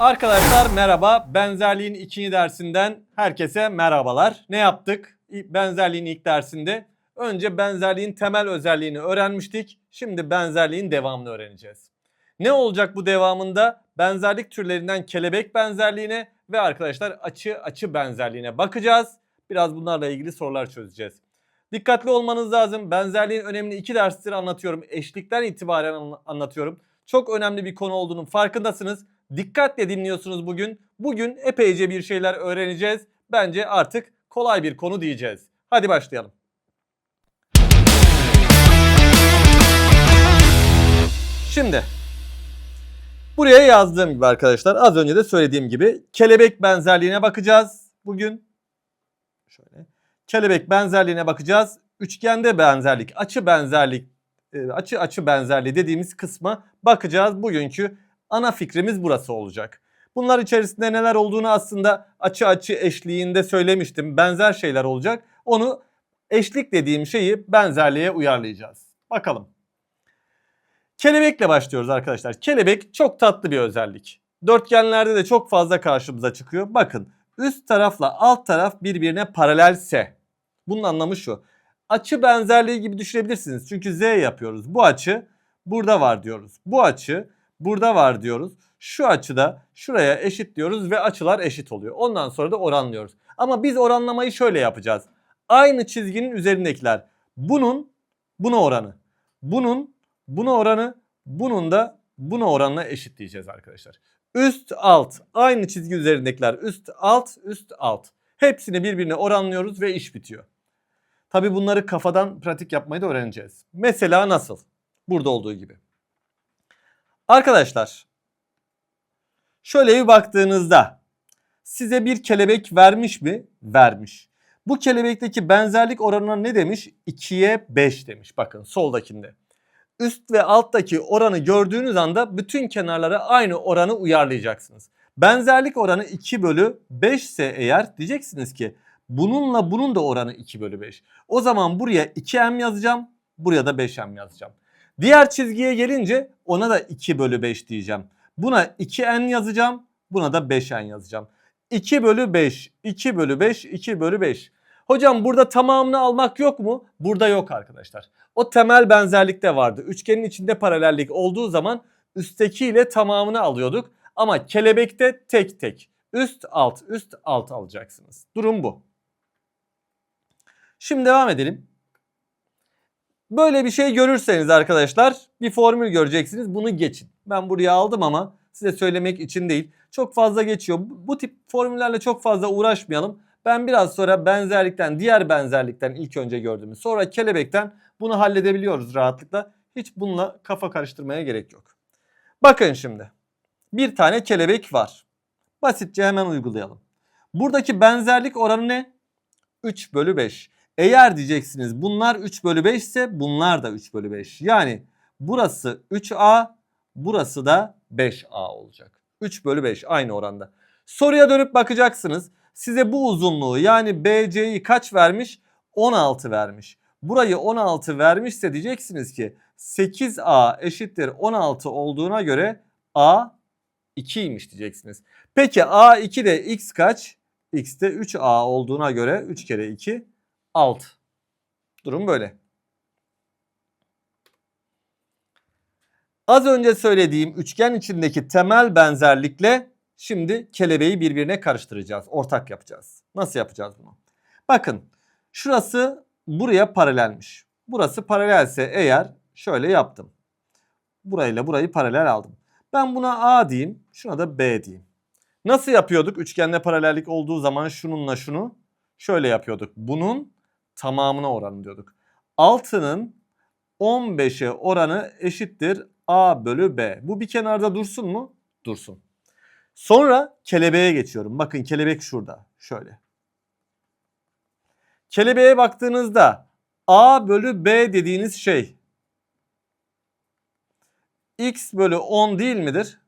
Arkadaşlar merhaba. Benzerliğin ikinci dersinden herkese merhabalar. Ne yaptık? Benzerliğin ilk dersinde önce benzerliğin temel özelliğini öğrenmiştik. Şimdi benzerliğin devamını öğreneceğiz. Ne olacak bu devamında? Benzerlik türlerinden kelebek benzerliğine ve arkadaşlar açı açı benzerliğine bakacağız. Biraz bunlarla ilgili sorular çözeceğiz. Dikkatli olmanız lazım. Benzerliğin önemini iki derstir anlatıyorum. Eşlikten itibaren anla- anlatıyorum. Çok önemli bir konu olduğunun farkındasınız. Dikkatle dinliyorsunuz bugün. Bugün epeyce bir şeyler öğreneceğiz. Bence artık kolay bir konu diyeceğiz. Hadi başlayalım. Şimdi buraya yazdığım gibi arkadaşlar az önce de söylediğim gibi kelebek benzerliğine bakacağız bugün. Şöyle. Kelebek benzerliğine bakacağız. Üçgende benzerlik, açı benzerlik, e, açı açı benzerliği dediğimiz kısma bakacağız. Bugünkü ana fikrimiz burası olacak. Bunlar içerisinde neler olduğunu aslında açı açı eşliğinde söylemiştim. Benzer şeyler olacak. Onu eşlik dediğim şeyi benzerliğe uyarlayacağız. Bakalım. Kelebekle başlıyoruz arkadaşlar. Kelebek çok tatlı bir özellik. Dörtgenlerde de çok fazla karşımıza çıkıyor. Bakın üst tarafla alt taraf birbirine paralelse. Bunun anlamı şu. Açı benzerliği gibi düşünebilirsiniz. Çünkü z yapıyoruz. Bu açı burada var diyoruz. Bu açı burada var diyoruz. Şu açıda şuraya eşit diyoruz ve açılar eşit oluyor. Ondan sonra da oranlıyoruz. Ama biz oranlamayı şöyle yapacağız. Aynı çizginin üzerindekiler. Bunun buna oranı. Bunun buna oranı. Bunun da buna oranla eşitleyeceğiz arkadaşlar. Üst alt aynı çizgi üzerindekiler üst alt üst alt. Hepsini birbirine oranlıyoruz ve iş bitiyor. Tabi bunları kafadan pratik yapmayı da öğreneceğiz. Mesela nasıl? Burada olduğu gibi. Arkadaşlar şöyle bir baktığınızda size bir kelebek vermiş mi? Vermiş. Bu kelebekteki benzerlik oranına ne demiş? 2'ye 5 demiş. Bakın soldakinde. Üst ve alttaki oranı gördüğünüz anda bütün kenarlara aynı oranı uyarlayacaksınız. Benzerlik oranı 2 bölü 5 ise eğer diyeceksiniz ki bununla bunun da oranı 2 bölü 5. O zaman buraya 2m yazacağım. Buraya da 5m yazacağım. Diğer çizgiye gelince ona da 2 bölü 5 diyeceğim. Buna 2n yazacağım. Buna da 5n yazacağım. 2 bölü 5, 2 bölü 5, 2 bölü 5. Hocam burada tamamını almak yok mu? Burada yok arkadaşlar. O temel benzerlikte vardı. Üçgenin içinde paralellik olduğu zaman üsttekiyle tamamını alıyorduk. Ama kelebekte tek tek. Üst alt üst alt alacaksınız. Durum bu. Şimdi devam edelim. Böyle bir şey görürseniz arkadaşlar bir formül göreceksiniz. Bunu geçin. Ben buraya aldım ama size söylemek için değil. Çok fazla geçiyor. Bu tip formüllerle çok fazla uğraşmayalım. Ben biraz sonra benzerlikten, diğer benzerlikten ilk önce gördüğümüz, sonra kelebekten bunu halledebiliyoruz rahatlıkla. Hiç bununla kafa karıştırmaya gerek yok. Bakın şimdi. Bir tane kelebek var. Basitçe hemen uygulayalım. Buradaki benzerlik oranı ne? 3 bölü 5. Eğer diyeceksiniz bunlar 3 bölü 5 ise bunlar da 3 bölü 5. Yani burası 3A, burası da 5A olacak. 3 bölü 5 aynı oranda. Soruya dönüp bakacaksınız. Size bu uzunluğu yani BC'yi kaç vermiş? 16 vermiş. Burayı 16 vermişse diyeceksiniz ki 8A eşittir 16 olduğuna göre A 2'ymiş diyeceksiniz. Peki A2 de x kaç? X de 3A olduğuna göre 3 kere 2 6. Durum böyle. Az önce söylediğim üçgen içindeki temel benzerlikle şimdi kelebeği birbirine karıştıracağız. Ortak yapacağız. Nasıl yapacağız bunu? Bakın şurası buraya paralelmiş. Burası paralelse eğer şöyle yaptım. Burayla burayı paralel aldım. Ben buna A diyeyim. Şuna da B diyeyim. Nasıl yapıyorduk? Üçgende paralellik olduğu zaman şununla şunu şöyle yapıyorduk. Bunun tamamına oranı diyorduk. 6'nın 15'e oranı eşittir A bölü B. Bu bir kenarda dursun mu? Dursun. Sonra kelebeğe geçiyorum. Bakın kelebek şurada. Şöyle. Kelebeğe baktığınızda A bölü B dediğiniz şey x bölü 10 değil midir?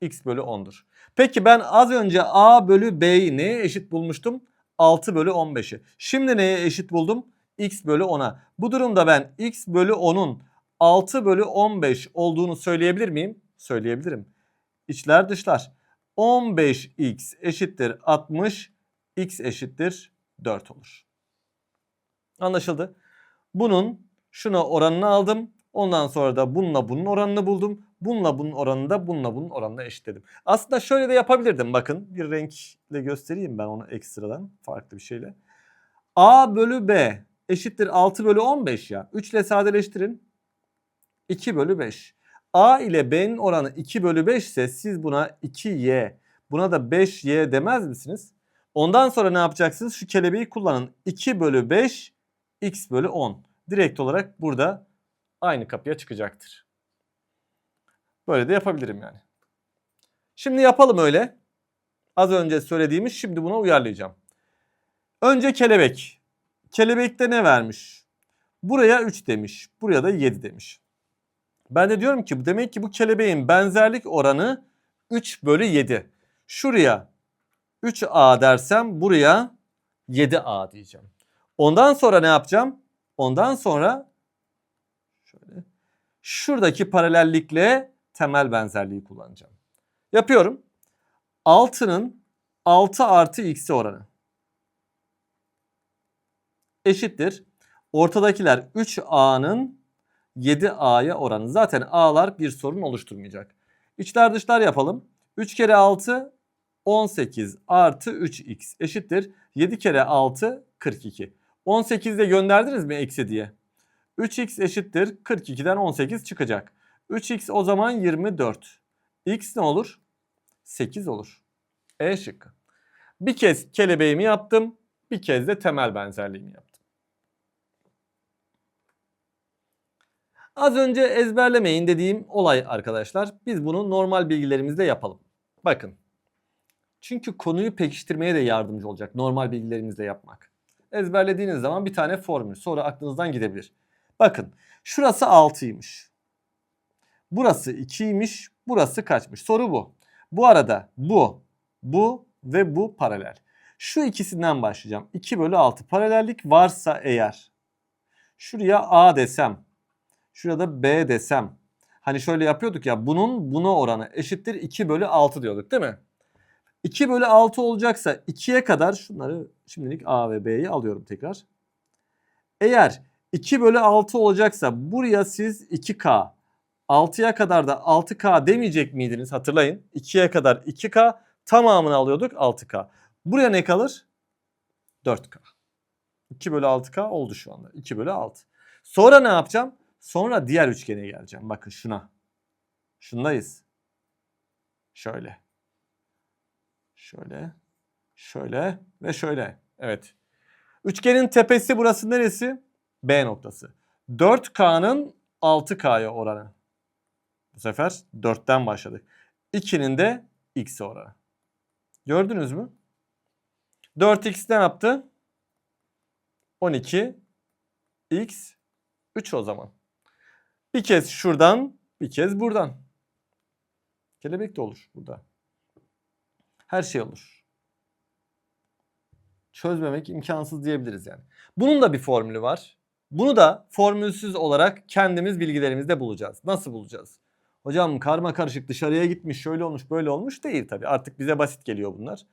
x bölü 10'dur. Peki ben az önce a bölü b'yi neye eşit bulmuştum? 6 bölü 15'i. Şimdi neye eşit buldum? x bölü 10'a. Bu durumda ben x bölü 10'un 6 bölü 15 olduğunu söyleyebilir miyim? Söyleyebilirim. içler dışlar. 15x eşittir 60, x eşittir 4 olur. Anlaşıldı. Bunun şuna oranını aldım. Ondan sonra da bununla bunun oranını buldum. Bununla bunun oranını da bununla bunun oranına eşitledim. Aslında şöyle de yapabilirdim. Bakın bir renkle göstereyim ben onu ekstradan farklı bir şeyle. A bölü B eşittir 6 bölü 15 ya. 3 ile sadeleştirin. 2 bölü 5. A ile B'nin oranı 2 bölü 5 ise siz buna 2Y buna da 5Y demez misiniz? Ondan sonra ne yapacaksınız? Şu kelebeği kullanın. 2 bölü 5 x bölü 10. Direkt olarak burada aynı kapıya çıkacaktır. Böyle de yapabilirim yani. Şimdi yapalım öyle. Az önce söylediğimiz şimdi buna uyarlayacağım. Önce kelebek. Kelebekte ne vermiş? Buraya 3 demiş. Buraya da 7 demiş. Ben de diyorum ki demek ki bu kelebeğin benzerlik oranı 3 bölü 7. Şuraya 3A dersem buraya 7A diyeceğim. Ondan sonra ne yapacağım? Ondan sonra şöyle şuradaki paralellikle temel benzerliği kullanacağım. Yapıyorum. 6'nın 6 artı x'i oranı eşittir. Ortadakiler 3a'nın 7a'ya oranı. Zaten a'lar bir sorun oluşturmayacak. İçler dışlar yapalım. 3 kere 6 18 artı 3x eşittir. 7 kere 6 42. 18'de gönderdiniz mi eksi diye? 3x eşittir 42'den 18 çıkacak. 3x o zaman 24. x ne olur? 8 olur. E şıkkı. Bir kez kelebeğimi yaptım. Bir kez de temel benzerliğimi yaptım. Az önce ezberlemeyin dediğim olay arkadaşlar. Biz bunu normal bilgilerimizde yapalım. Bakın. Çünkü konuyu pekiştirmeye de yardımcı olacak normal bilgilerimizde yapmak. Ezberlediğiniz zaman bir tane formül sonra aklınızdan gidebilir. Bakın şurası 6'ymış. Burası 2'ymiş. Burası kaçmış? Soru bu. Bu arada bu, bu ve bu paralel. Şu ikisinden başlayacağım. 2 bölü 6 paralellik varsa eğer. Şuraya A desem. Şurada B desem. Hani şöyle yapıyorduk ya bunun buna oranı eşittir 2 bölü 6 diyorduk değil mi? 2 bölü 6 olacaksa 2'ye kadar şunları şimdilik A ve B'yi alıyorum tekrar. Eğer 2 bölü 6 olacaksa buraya siz 2K 6'ya kadar da 6K demeyecek miydiniz? Hatırlayın. 2'ye kadar 2K tamamını alıyorduk 6K. Buraya ne kalır? 4K. 2 bölü 6K oldu şu anda. 2 bölü 6. Sonra ne yapacağım? Sonra diğer üçgene geleceğim. Bakın şuna. Şundayız. Şöyle. Şöyle. Şöyle ve şöyle. Evet. Üçgenin tepesi burası neresi? B noktası. 4K'nın 6K'ya oranı. Bu sefer 4'ten başladık. 2'nin de X'e oranı. Gördünüz mü? 4X ne yaptı? 12 X 3 o zaman. Bir kez şuradan, bir kez buradan. Kelebek de olur burada. Her şey olur. Çözmemek imkansız diyebiliriz yani. Bunun da bir formülü var. Bunu da formülsüz olarak kendimiz bilgilerimizde bulacağız. Nasıl bulacağız? Hocam karma karışık dışarıya gitmiş şöyle olmuş böyle olmuş değil tabii. Artık bize basit geliyor bunlar.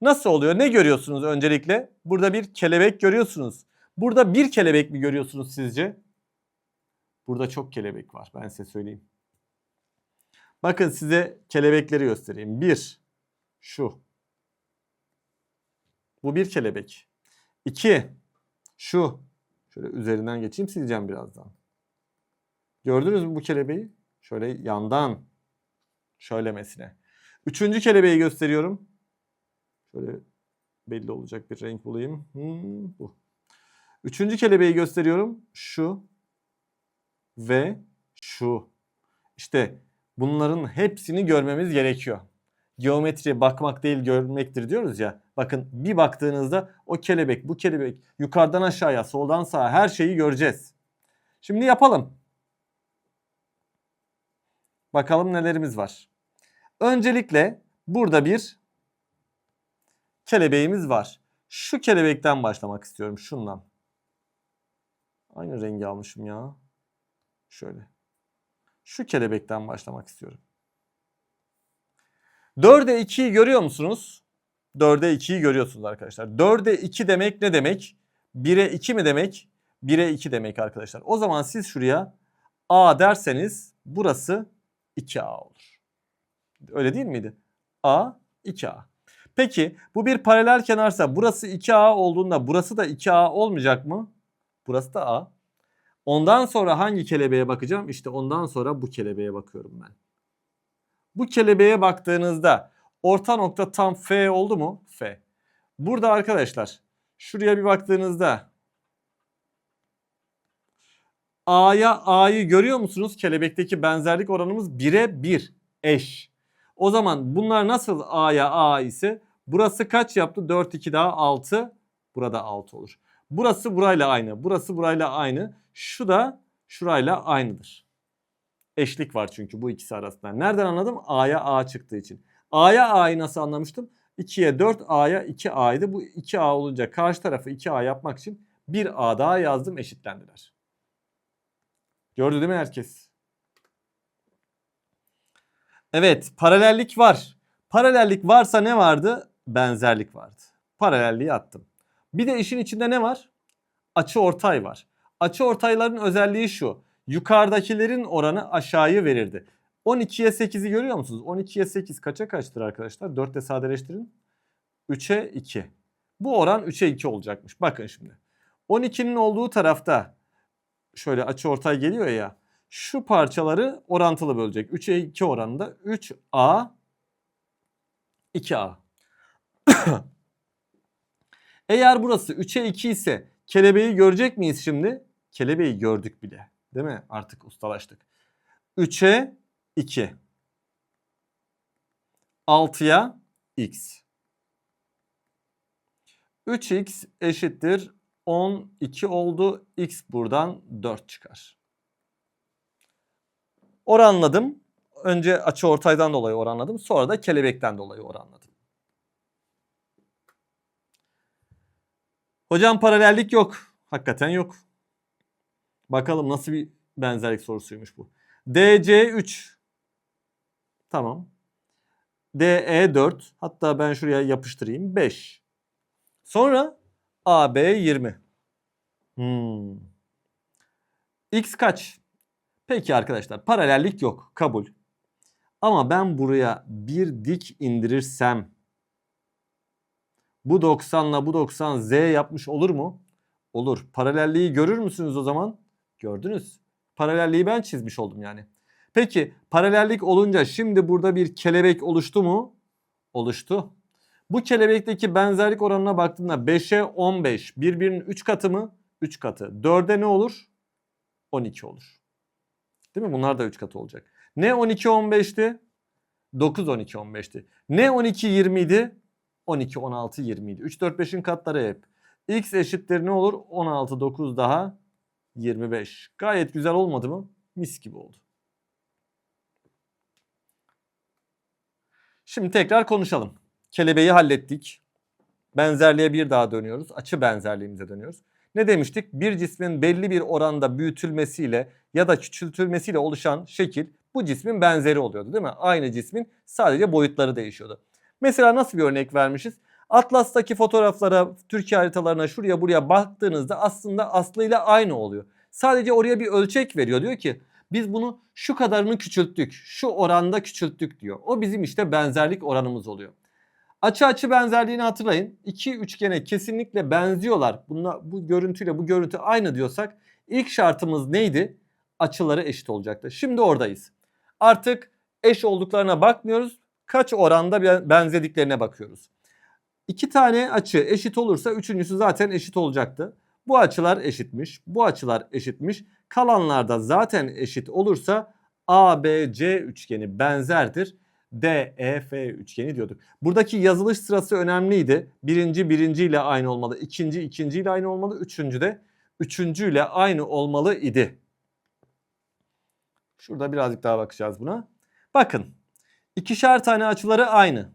Nasıl oluyor? Ne görüyorsunuz öncelikle? Burada bir kelebek görüyorsunuz. Burada bir kelebek mi görüyorsunuz sizce? Burada çok kelebek var ben size söyleyeyim. Bakın size kelebekleri göstereyim. Bir, şu. Bu bir kelebek. İki, şu. Şöyle üzerinden geçeyim sileceğim birazdan. Gördünüz mü bu kelebeği? Şöyle yandan şöylemesine. Üçüncü kelebeği gösteriyorum. Şöyle belli olacak bir renk bulayım. Hmm, bu. Üçüncü kelebeği gösteriyorum. Şu ve şu. İşte bunların hepsini görmemiz gerekiyor. Geometri bakmak değil görmektir diyoruz ya. Bakın bir baktığınızda o kelebek, bu kelebek yukarıdan aşağıya, soldan sağa her şeyi göreceğiz. Şimdi yapalım. Bakalım nelerimiz var. Öncelikle burada bir kelebeğimiz var. Şu kelebekten başlamak istiyorum. Şundan. Aynı rengi almışım ya. Şöyle. Şu kelebekten başlamak istiyorum. 4'e 2'yi görüyor musunuz? 4'e 2'yi görüyorsunuz arkadaşlar. 4'e 2 demek ne demek? 1'e 2 mi demek? 1'e 2 demek arkadaşlar. O zaman siz şuraya A derseniz burası 2A olur. Öyle değil miydi? A 2A. Peki bu bir paralel kenarsa burası 2A olduğunda burası da 2A olmayacak mı? Burası da A. Ondan sonra hangi kelebeğe bakacağım? İşte ondan sonra bu kelebeğe bakıyorum ben. Bu kelebeğe baktığınızda orta nokta tam F oldu mu? F. Burada arkadaşlar şuraya bir baktığınızda A'ya A'yı görüyor musunuz? Kelebekteki benzerlik oranımız 1'e 1 eş. O zaman bunlar nasıl A'ya A ise burası kaç yaptı? 4 2 daha 6. Burada 6 olur. Burası burayla aynı. Burası burayla aynı. Şu da şurayla aynıdır. Eşlik var çünkü bu ikisi arasında. Nereden anladım? A'ya A çıktığı için. A'ya A'yı nasıl anlamıştım? 2'ye 4 A'ya 2A'ydı. Bu 2A olunca karşı tarafı 2A yapmak için bir A daha yazdım eşitlendiler. Gördü değil mi herkes? Evet paralellik var. Paralellik varsa ne vardı? Benzerlik vardı. Paralelliği attım. Bir de işin içinde ne var? Açı ortay var. Açı ortayların özelliği şu. Yukarıdakilerin oranı aşağıyı verirdi. 12'ye 8'i görüyor musunuz? 12'ye 8 kaça kaçtır arkadaşlar? 4 ile sadeleştirin. 3'e 2. Bu oran 3'e 2 olacakmış. Bakın şimdi. 12'nin olduğu tarafta şöyle açı ortay geliyor ya. Şu parçaları orantılı bölecek. 3'e 2 oranında 3A 2A. Eğer burası 3'e 2 ise kelebeği görecek miyiz şimdi? Kelebeği gördük bile. Değil mi? Artık ustalaştık. 3'e 2. 6'ya x. 3x eşittir 12 oldu. X buradan 4 çıkar. Oranladım. Önce açı ortaydan dolayı oranladım. Sonra da kelebekten dolayı oranladım. Hocam paralellik yok. Hakikaten yok. Bakalım nasıl bir benzerlik sorusuymuş bu. DC 3. Tamam. DE 4. Hatta ben şuraya yapıştırayım. 5. Sonra AB 20. Hmm. X kaç? Peki arkadaşlar paralellik yok. Kabul. Ama ben buraya bir dik indirirsem bu 90 ile bu 90 Z yapmış olur mu? Olur. Paralelliği görür müsünüz o zaman? Gördünüz. Paralelliği ben çizmiş oldum yani. Peki paralellik olunca şimdi burada bir kelebek oluştu mu? Oluştu. Bu kelebekteki benzerlik oranına baktığımda 5'e 15 birbirinin 3 katı mı? 3 katı. 4'e ne olur? 12 olur. Değil mi? Bunlar da 3 katı olacak. Ne 12 15'ti? 9 12 15'ti. Ne 12 20 idi? 12 16 20 idi. 3 4 5'in katları hep. X eşittir ne olur? 16 9 daha 25. Gayet güzel olmadı mı? Mis gibi oldu. Şimdi tekrar konuşalım. Kelebeği hallettik. Benzerliğe bir daha dönüyoruz. Açı benzerliğimize dönüyoruz. Ne demiştik? Bir cismin belli bir oranda büyütülmesiyle ya da küçültülmesiyle oluşan şekil bu cismin benzeri oluyordu değil mi? Aynı cismin sadece boyutları değişiyordu. Mesela nasıl bir örnek vermişiz? Atlas'taki fotoğraflara, Türkiye haritalarına şuraya buraya baktığınızda aslında aslıyla aynı oluyor. Sadece oraya bir ölçek veriyor. Diyor ki biz bunu şu kadarını küçülttük, şu oranda küçülttük diyor. O bizim işte benzerlik oranımız oluyor. Açı açı benzerliğini hatırlayın. İki üçgene kesinlikle benziyorlar. Bununla, bu görüntüyle bu görüntü aynı diyorsak ilk şartımız neydi? Açıları eşit olacaktı. Şimdi oradayız. Artık eş olduklarına bakmıyoruz. Kaç oranda benzediklerine bakıyoruz. İki tane açı eşit olursa üçüncüsü zaten eşit olacaktı. Bu açılar eşitmiş. Bu açılar eşitmiş. Kalanlarda zaten eşit olursa ABC üçgeni benzerdir. DEF üçgeni diyorduk. Buradaki yazılış sırası önemliydi. Birinci birinci ile aynı olmalı. ikinci ikinci ile aynı olmalı. Üçüncü de üçüncü ile aynı olmalı idi. Şurada birazcık daha bakacağız buna. Bakın ikişer tane açıları aynı.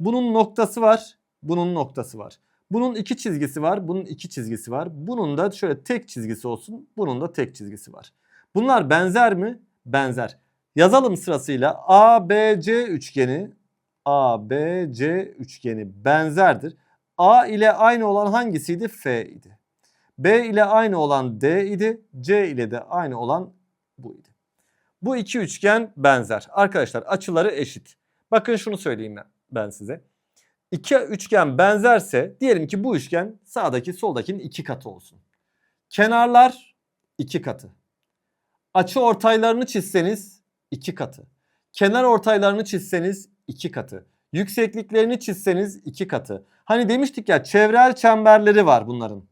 Bunun noktası var. Bunun noktası var. Bunun iki çizgisi var. Bunun iki çizgisi var. Bunun da şöyle tek çizgisi olsun. Bunun da tek çizgisi var. Bunlar benzer mi? Benzer. Yazalım sırasıyla ABC üçgeni ABC üçgeni benzerdir. A ile aynı olan hangisiydi? F idi. B ile aynı olan D idi. C ile de aynı olan bu idi. Bu iki üçgen benzer. Arkadaşlar açıları eşit. Bakın şunu söyleyeyim ben, size. İki üçgen benzerse diyelim ki bu üçgen sağdaki soldakinin iki katı olsun. Kenarlar iki katı. Açı ortaylarını çizseniz iki katı. Kenar ortaylarını çizseniz iki katı. Yüksekliklerini çizseniz iki katı. Hani demiştik ya çevrel çemberleri var bunların.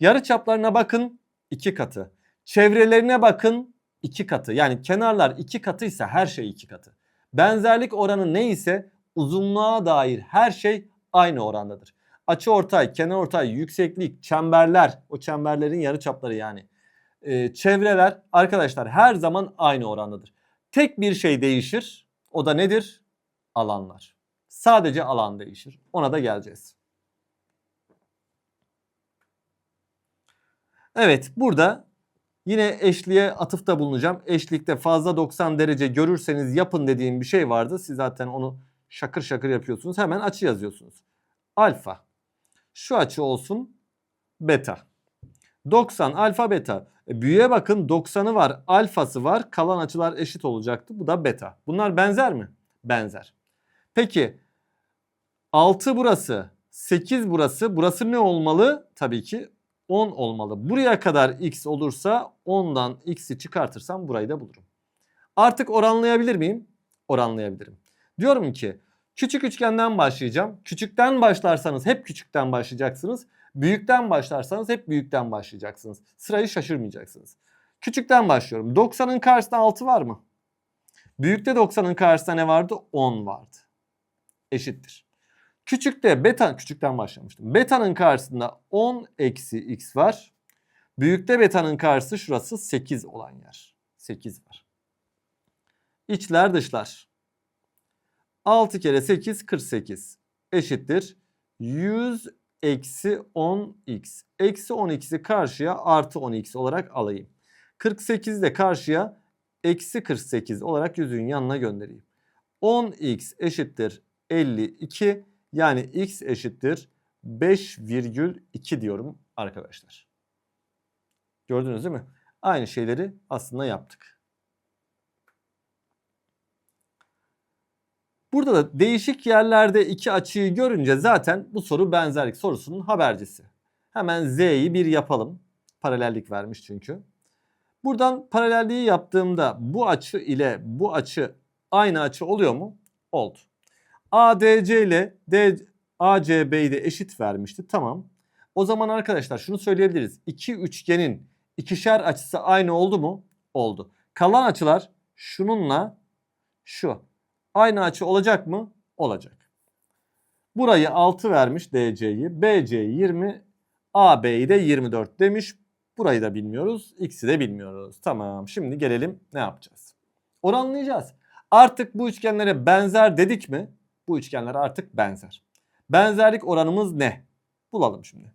Yarı çaplarına bakın iki katı. Çevrelerine bakın iki katı. Yani kenarlar iki katıysa her şey iki katı. Benzerlik oranı neyse uzunluğa dair her şey aynı orandadır. Açı ortay, kenar ortay, yükseklik, çemberler, o çemberlerin yarı çapları yani. Ee, çevreler arkadaşlar her zaman aynı orandadır. Tek bir şey değişir. O da nedir? Alanlar. Sadece alan değişir. Ona da geleceğiz. Evet burada yine eşliğe atıfta bulunacağım. Eşlikte fazla 90 derece görürseniz yapın dediğim bir şey vardı. Siz zaten onu şakır şakır yapıyorsunuz. Hemen açı yazıyorsunuz. Alfa. Şu açı olsun beta. 90 alfa beta. E, büyüğe bakın 90'ı var alfası var kalan açılar eşit olacaktı. Bu da beta. Bunlar benzer mi? Benzer. Peki 6 burası 8 burası burası ne olmalı? Tabii ki 10 olmalı. Buraya kadar x olursa 10'dan x'i çıkartırsam burayı da bulurum. Artık oranlayabilir miyim? Oranlayabilirim. Diyorum ki küçük üçgenden başlayacağım. Küçükten başlarsanız hep küçükten başlayacaksınız. Büyükten başlarsanız hep büyükten başlayacaksınız. Sırayı şaşırmayacaksınız. Küçükten başlıyorum. 90'ın karşısında 6 var mı? Büyükte 90'ın karşısında ne vardı? 10 vardı. Eşittir. Küçükte beta küçükten başlamıştım. Beta'nın karşısında 10 eksi x var. Büyükte beta'nın karşısı şurası 8 olan yer. 8 var. İçler dışlar. 6 kere 8 48 eşittir. 100 eksi 10x. Eksi 10x'i karşıya artı 10x olarak alayım. 48'i de karşıya eksi 48 olarak yüzüğün yanına göndereyim. 10x eşittir 52 yani x eşittir 5,2 diyorum arkadaşlar. Gördünüz değil mi? Aynı şeyleri aslında yaptık. Burada da değişik yerlerde iki açıyı görünce zaten bu soru benzerlik sorusunun habercisi. Hemen z'yi bir yapalım. Paralellik vermiş çünkü. Buradan paralelliği yaptığımda bu açı ile bu açı aynı açı oluyor mu? Oldu. ADC ile D, ACB'yi de eşit vermişti. Tamam. O zaman arkadaşlar şunu söyleyebiliriz. İki üçgenin ikişer açısı aynı oldu mu? Oldu. Kalan açılar şununla şu. Aynı açı olacak mı? Olacak. Burayı 6 vermiş DC'yi. BC 20, AB'yi de 24 demiş. Burayı da bilmiyoruz. X'i de bilmiyoruz. Tamam. Şimdi gelelim ne yapacağız? Oranlayacağız. Artık bu üçgenlere benzer dedik mi? Bu üçgenler artık benzer. Benzerlik oranımız ne? Bulalım şimdi.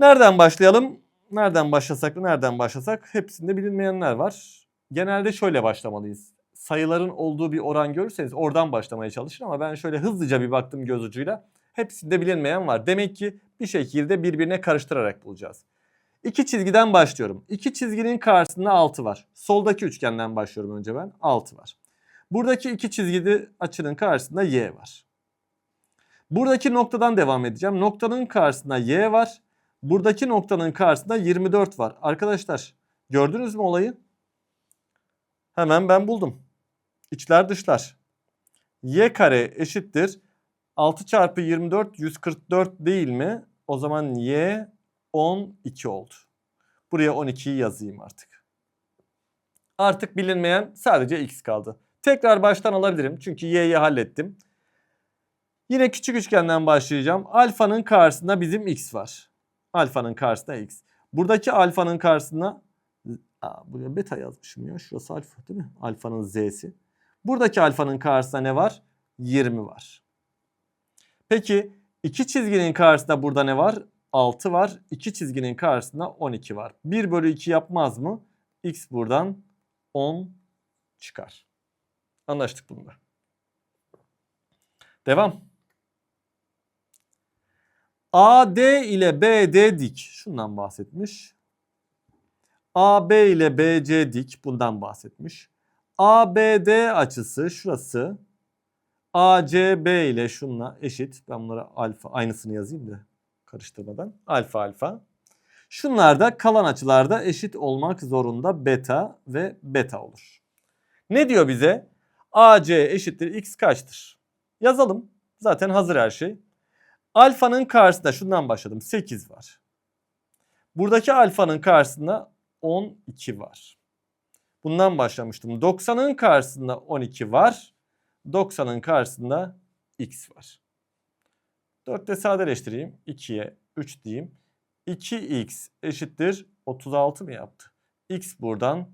Nereden başlayalım? Nereden başlasak, nereden başlasak? Hepsinde bilinmeyenler var. Genelde şöyle başlamalıyız. Sayıların olduğu bir oran görürseniz oradan başlamaya çalışın ama ben şöyle hızlıca bir baktım göz ucuyla. Hepsinde bilinmeyen var. Demek ki bir şekilde birbirine karıştırarak bulacağız. İki çizgiden başlıyorum. İki çizginin karşısında 6 var. Soldaki üçgenden başlıyorum önce ben. 6 var. Buradaki iki çizgili açının karşısında y var. Buradaki noktadan devam edeceğim. Noktanın karşısında y var. Buradaki noktanın karşısında 24 var. Arkadaşlar gördünüz mü olayı? Hemen ben buldum. İçler dışlar. y kare eşittir. 6 çarpı 24 144 değil mi? O zaman y 12 oldu. Buraya 12'yi yazayım artık. Artık bilinmeyen sadece x kaldı. Tekrar baştan alabilirim çünkü y'yi hallettim. Yine küçük üçgenden başlayacağım. Alfanın karşısında bizim x var. Alfanın karşısında x. Buradaki alfanın karşısında Aa, buraya beta yazmışım ya. Şurası alfa değil mi? Alfanın z'si. Buradaki alfanın karşısında ne var? 20 var. Peki iki çizginin karşısında burada ne var? 6 var. İki çizginin karşısında 12 var. 1 bölü 2 yapmaz mı? X buradan 10 çıkar. Anlaştık bunda. Devam. AD ile BD dik. Şundan bahsetmiş. AB ile BC dik. Bundan bahsetmiş. ABD açısı şurası. ACB ile şunla eşit. Ben bunlara alfa aynısını yazayım da karıştırmadan. Alfa alfa. Şunlar da kalan açılarda eşit olmak zorunda beta ve beta olur. Ne diyor bize? AC eşittir x kaçtır? Yazalım. Zaten hazır her şey. Alfanın karşısında şundan başladım. 8 var. Buradaki alfanın karşısında 12 var. Bundan başlamıştım. 90'ın karşısında 12 var. 90'ın karşısında x var. 4'te sadeleştireyim. 2'ye 3 diyeyim. 2x eşittir 36 mı yaptı? x buradan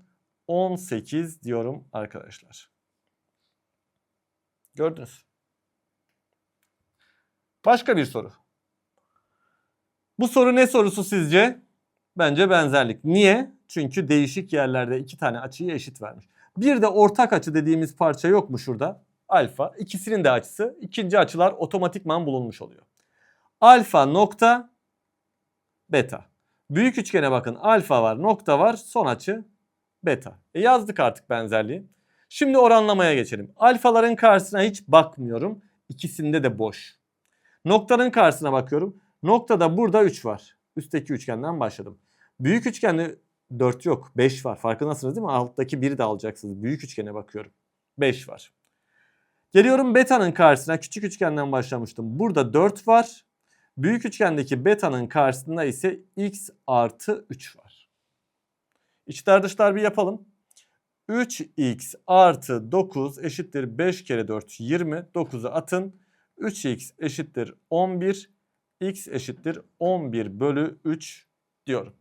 18 diyorum arkadaşlar. Gördünüz. Başka bir soru. Bu soru ne sorusu sizce? Bence benzerlik. Niye? Çünkü değişik yerlerde iki tane açıyı eşit vermiş. Bir de ortak açı dediğimiz parça yok mu şurada? Alfa. İkisinin de açısı. İkinci açılar otomatikman bulunmuş oluyor. Alfa nokta beta. Büyük üçgene bakın alfa var nokta var son açı beta. E yazdık artık benzerliği. Şimdi oranlamaya geçelim. Alfaların karşısına hiç bakmıyorum. İkisinde de boş. Noktanın karşısına bakıyorum. Noktada burada 3 var. Üstteki üçgenden başladım. Büyük üçgende 4 yok. 5 var. Farkındasınız değil mi? Alttaki 1'i de alacaksınız. Büyük üçgene bakıyorum. 5 var. Geliyorum beta'nın karşısına. Küçük üçgenden başlamıştım. Burada 4 var. Büyük üçgendeki beta'nın karşısında ise x artı 3 var. İçler dışlar bir yapalım. 3x artı 9 eşittir 5 kere 4 20. 9'u atın. 3x eşittir 11. x eşittir 11 bölü 3 diyorum.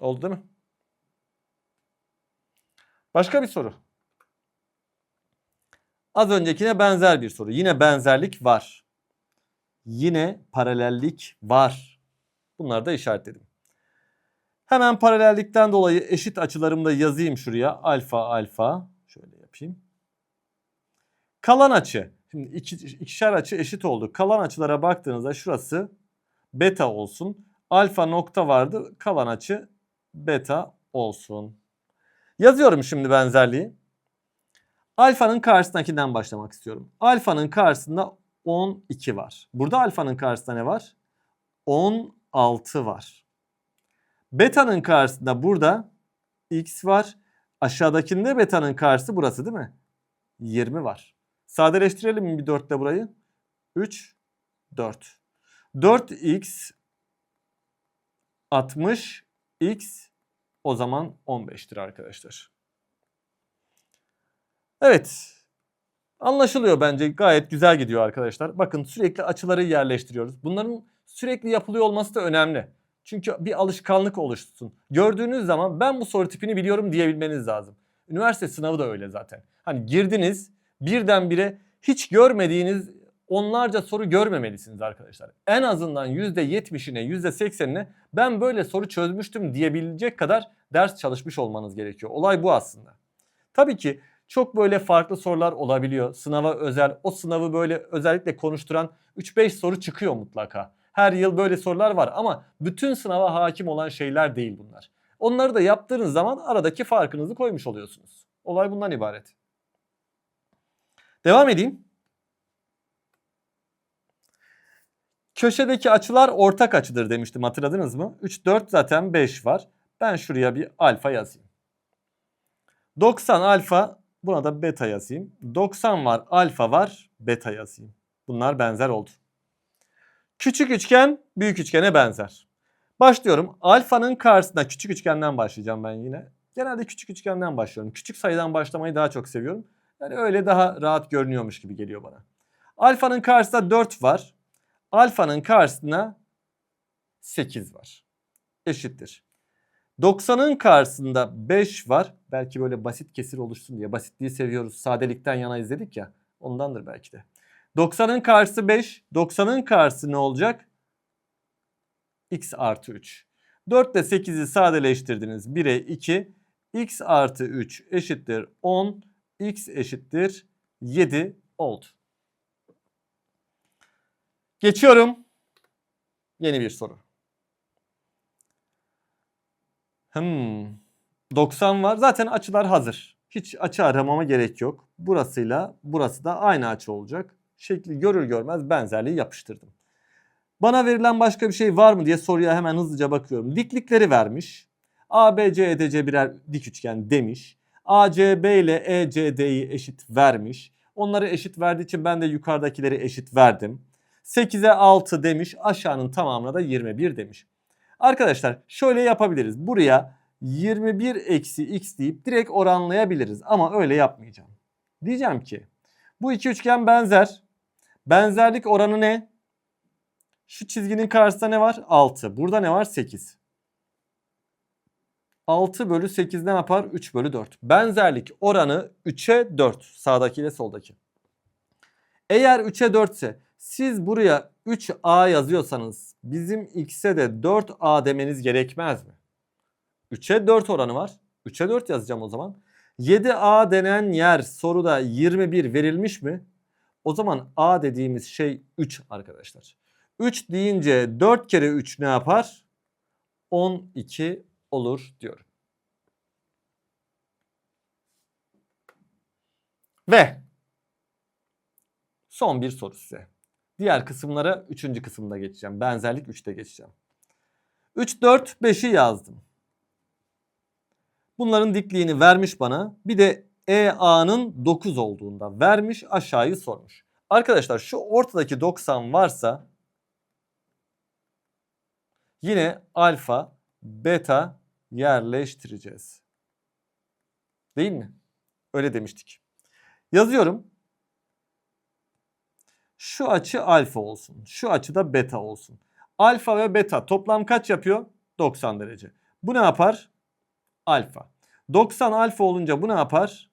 Oldu değil mi? Başka bir soru. Az öncekine benzer bir soru. Yine benzerlik var. Yine paralellik var. Bunları da işaretledim. Hemen paralellikten dolayı eşit açılarımı da yazayım şuraya. Alfa alfa. Şöyle yapayım. Kalan açı. Şimdi iki, ikişer açı eşit oldu. Kalan açılara baktığınızda şurası beta olsun. Alfa nokta vardı. Kalan açı beta olsun. Yazıyorum şimdi benzerliği. Alfanın karşısındakinden başlamak istiyorum. Alfanın karşısında 12 var. Burada alfanın karşısında ne var? 16 var. Beta'nın karşısında burada x var. Aşağıdakinde beta'nın karşısı burası değil mi? 20 var. Sadeleştirelim mi bir 4 ile burayı? 3, 4. 4x 60, x o zaman 15'tir arkadaşlar. Evet. Anlaşılıyor bence. Gayet güzel gidiyor arkadaşlar. Bakın sürekli açıları yerleştiriyoruz. Bunların sürekli yapılıyor olması da önemli. Çünkü bir alışkanlık oluşsun. Gördüğünüz zaman ben bu soru tipini biliyorum diyebilmeniz lazım. Üniversite sınavı da öyle zaten. Hani girdiniz birdenbire hiç görmediğiniz onlarca soru görmemelisiniz arkadaşlar. En azından %70'ine %80'ine ben böyle soru çözmüştüm diyebilecek kadar ders çalışmış olmanız gerekiyor. Olay bu aslında. Tabii ki çok böyle farklı sorular olabiliyor. Sınava özel o sınavı böyle özellikle konuşturan 3-5 soru çıkıyor mutlaka. Her yıl böyle sorular var ama bütün sınava hakim olan şeyler değil bunlar. Onları da yaptığınız zaman aradaki farkınızı koymuş oluyorsunuz. Olay bundan ibaret. Devam edeyim. Köşedeki açılar ortak açıdır demiştim hatırladınız mı? 3, 4 zaten 5 var. Ben şuraya bir alfa yazayım. 90 alfa buna da beta yazayım. 90 var alfa var beta yazayım. Bunlar benzer oldu. Küçük üçgen büyük üçgene benzer. Başlıyorum. Alfanın karşısında küçük üçgenden başlayacağım ben yine. Genelde küçük üçgenden başlıyorum. Küçük sayıdan başlamayı daha çok seviyorum. Yani öyle daha rahat görünüyormuş gibi geliyor bana. Alfanın karşısında 4 var. Alfanın karşısında 8 var. Eşittir. 90'ın karşısında 5 var. Belki böyle basit kesir oluşsun diye. Basitliği seviyoruz. Sadelikten yana izledik ya. Ondandır belki de. 90'ın karşısı 5. 90'ın karşısı ne olacak? x artı 3. 4 ile 8'i sadeleştirdiniz. 1'e 2. x artı 3 eşittir 10. x eşittir 7 oldu. Geçiyorum. Yeni bir soru. Hmm. 90 var. Zaten açılar hazır. Hiç açı aramama gerek yok. Burasıyla burası da aynı açı olacak. Şekli görür görmez benzerliği yapıştırdım. Bana verilen başka bir şey var mı diye soruya hemen hızlıca bakıyorum. Diklikleri vermiş. ABC, EDC birer dik üçgen demiş. ACB ile ECD'yi eşit vermiş. Onları eşit verdiği için ben de yukarıdakileri eşit verdim. 8'e 6 demiş. Aşağının tamamına da 21 demiş. Arkadaşlar şöyle yapabiliriz. Buraya 21 eksi x deyip direkt oranlayabiliriz. Ama öyle yapmayacağım. Diyeceğim ki bu iki üçgen benzer. Benzerlik oranı ne? Şu çizginin karşısında ne var? 6. Burada ne var? 8. 6 bölü 8 ne yapar? 3 bölü 4. Benzerlik oranı 3'e 4. Sağdaki ile soldaki. Eğer 3'e 4 ise siz buraya 3a yazıyorsanız bizim x'e de 4a demeniz gerekmez mi? 3'e 4 oranı var. 3'e 4 yazacağım o zaman. 7a denen yer soruda 21 verilmiş mi? O zaman a dediğimiz şey 3 arkadaşlar. 3 deyince 4 kere 3 ne yapar? 12 olur diyorum. Ve son bir soru size. Diğer kısımlara 3. kısımda geçeceğim. Benzerlik 3'te geçeceğim. 3, 4, 5'i yazdım. Bunların dikliğini vermiş bana. Bir de EA'nın 9 olduğunda vermiş aşağıyı sormuş. Arkadaşlar şu ortadaki 90 varsa yine alfa, beta yerleştireceğiz. Değil mi? Öyle demiştik. Yazıyorum. Şu açı alfa olsun. Şu açı da beta olsun. Alfa ve beta toplam kaç yapıyor? 90 derece. Bu ne yapar? Alfa. 90 alfa olunca bu ne yapar?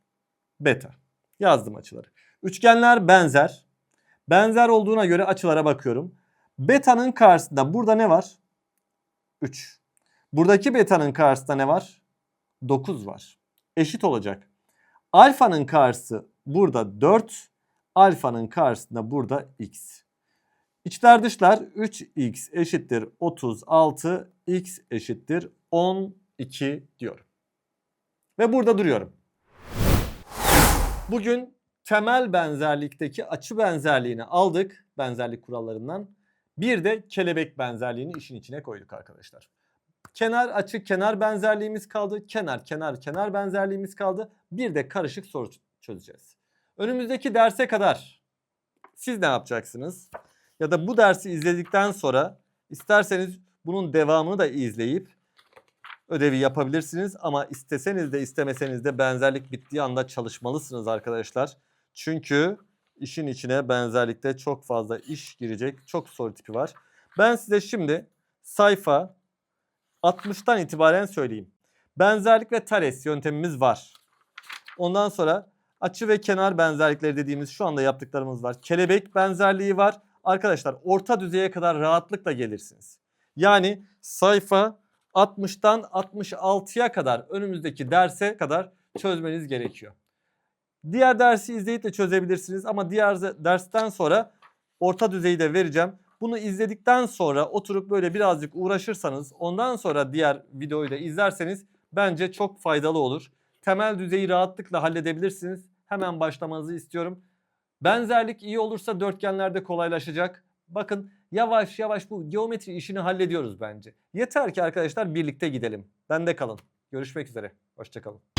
Beta. Yazdım açıları. Üçgenler benzer. Benzer olduğuna göre açılara bakıyorum. Beta'nın karşısında burada ne var? 3. Buradaki beta'nın karşısında ne var? 9 var. Eşit olacak. Alfa'nın karşısı burada 4. Alfa'nın karşısında burada x. İçler dışlar 3x eşittir 36. x eşittir 12 diyorum. Ve burada duruyorum. Bugün temel benzerlikteki açı benzerliğini aldık benzerlik kurallarından. Bir de kelebek benzerliğini işin içine koyduk arkadaşlar. Kenar açı kenar benzerliğimiz kaldı. Kenar kenar kenar benzerliğimiz kaldı. Bir de karışık soru çözeceğiz. Önümüzdeki derse kadar siz ne yapacaksınız? Ya da bu dersi izledikten sonra isterseniz bunun devamını da izleyip ödevi yapabilirsiniz. Ama isteseniz de istemeseniz de benzerlik bittiği anda çalışmalısınız arkadaşlar. Çünkü işin içine benzerlikte çok fazla iş girecek çok soru tipi var. Ben size şimdi sayfa 60'tan itibaren söyleyeyim. Benzerlik ve tares yöntemimiz var. Ondan sonra açı ve kenar benzerlikleri dediğimiz şu anda yaptıklarımız var. Kelebek benzerliği var. Arkadaşlar orta düzeye kadar rahatlıkla gelirsiniz. Yani sayfa 60'tan 66'ya kadar önümüzdeki derse kadar çözmeniz gerekiyor. Diğer dersi izleyip de çözebilirsiniz ama diğer dersten sonra orta düzeyi de vereceğim. Bunu izledikten sonra oturup böyle birazcık uğraşırsanız ondan sonra diğer videoyu da izlerseniz bence çok faydalı olur. Temel düzeyi rahatlıkla halledebilirsiniz. Hemen başlamanızı istiyorum. Benzerlik iyi olursa dörtgenlerde kolaylaşacak. Bakın yavaş yavaş bu geometri işini hallediyoruz bence. Yeter ki arkadaşlar birlikte gidelim. Bende kalın. Görüşmek üzere. Hoşçakalın.